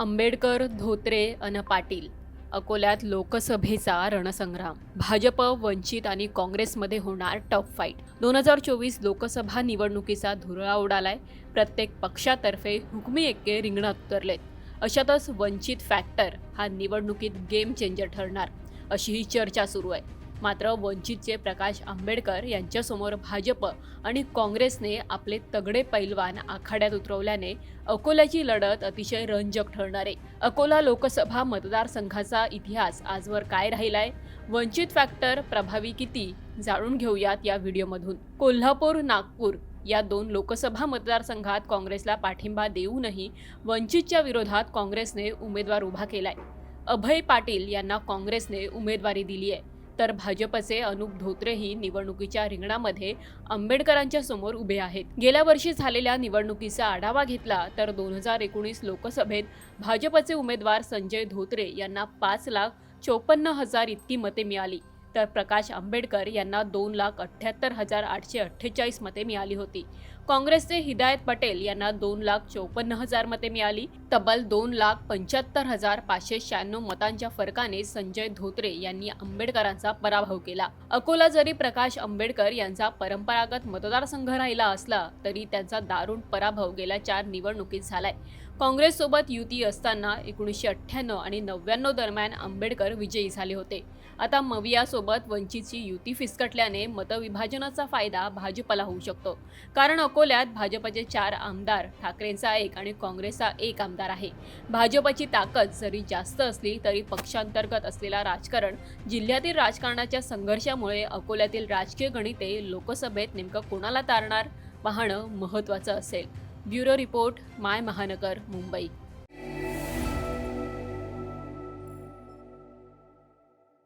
आंबेडकर धोत्रे अन पाटील अकोल्यात लोकसभेचा रणसंग्राम. भाजप वंचित आणि काँग्रेसमध्ये होणार टफ फाईट. दोन हजार चोवीस लोकसभा निवडणुकीचा धुरळा उडालाय प्रत्येक पक्षातर्फे हुकमी एक्के रिंगणात उतरलेत. अशातच वंचित फॅक्टर हा निवडणुकीत गेम चेंजर ठरणार अशी ही चर्चा सुरू आहे. मात्र वंचितचे प्रकाश आंबेडकर यांच्यासमोर भाजप आणि काँग्रेसने आपले तगडे पैलवान आखाड्यात उतरवल्याने अकोल्याची लढत अतिशय रंजक ठरणार आहे. अकोला लोकसभा मतदारसंघाचा इतिहास आजवर काय राहिलाय? वंचित फॅक्टर प्रभावी किती? जाणून घेऊयात या व्हिडिओमधून. कोल्हापूर नागपूर या दोन लोकसभा मतदारसंघात काँग्रेसला पाठिंबा देऊनही वंचितच्या विरोधात काँग्रेसने उमेदवार उभा केलाय. अभय पाटील यांना काँग्रेसने उमेदवारी दिली आहे तर भाजपचे अनुप धोत्रेही निवडणुकीच्या रिंगणामध्ये आंबेडकरांच्या समोर उभे आहेत. गेल्या वर्षी झालेल्या निवडणुकीचा आढावा घेतला तर दोन हजार एकोणीस लोकसभेत भाजपचे उमेदवार संजय धोत्रे यांना पाच लाख चोपन्न हजार इतकी मते मिळाली. तर प्रकाश आंबेडकर यांना दोन लाख अठ्ठ्याहत्तर हजार आठशे अठ्ठेचाळीस मते मिळाली होती. काँग्रेसचे हिदायत पटेल यांना दोन लाख चौपन्न हजार मते मिळाली. तब्बल दोन लाख पंच्याहत्तर हजार पाचशे शहाण्णव मतांच्या फरकाने संजय धोत्रे यांनी आंबेडकरांचा पराभव केला. अकोला जरी प्रकाश आंबेडकर यांचा परंपरागत मतदारसंघ राहिला असला तरी त्यांचा दारुण पराभव गेल्या चार निवडणुकीत झालाय. काँग्रेससोबत युती असताना एकोणीसशे अठ्ठ्याण्णव आणि नव्याण्णव दरम्यान आंबेडकर विजयी झाले होते. आता मवियासोबत वंचितची युती फिसकटल्याने मतविभाजनाचा फायदा भाजपला होऊ शकतो. कारण अकोल्यात भाजपचे चार आमदार ठाकरेंचा एक आणि काँग्रेसचा एक आमदार आहे. भाजपची ताकद जरी जास्त असली तरी पक्षांतर्गत असलेला राजकारण जिल्ह्यातील राजकारणाच्या संघर्षामुळे अकोल्यातील राजकीय गणिते लोकसभेत नेमकं कोणाला तारणार? पाहणं महत्त्वाचं असेल. ब्युरो रिपोर्ट माय महानगर मुंबई.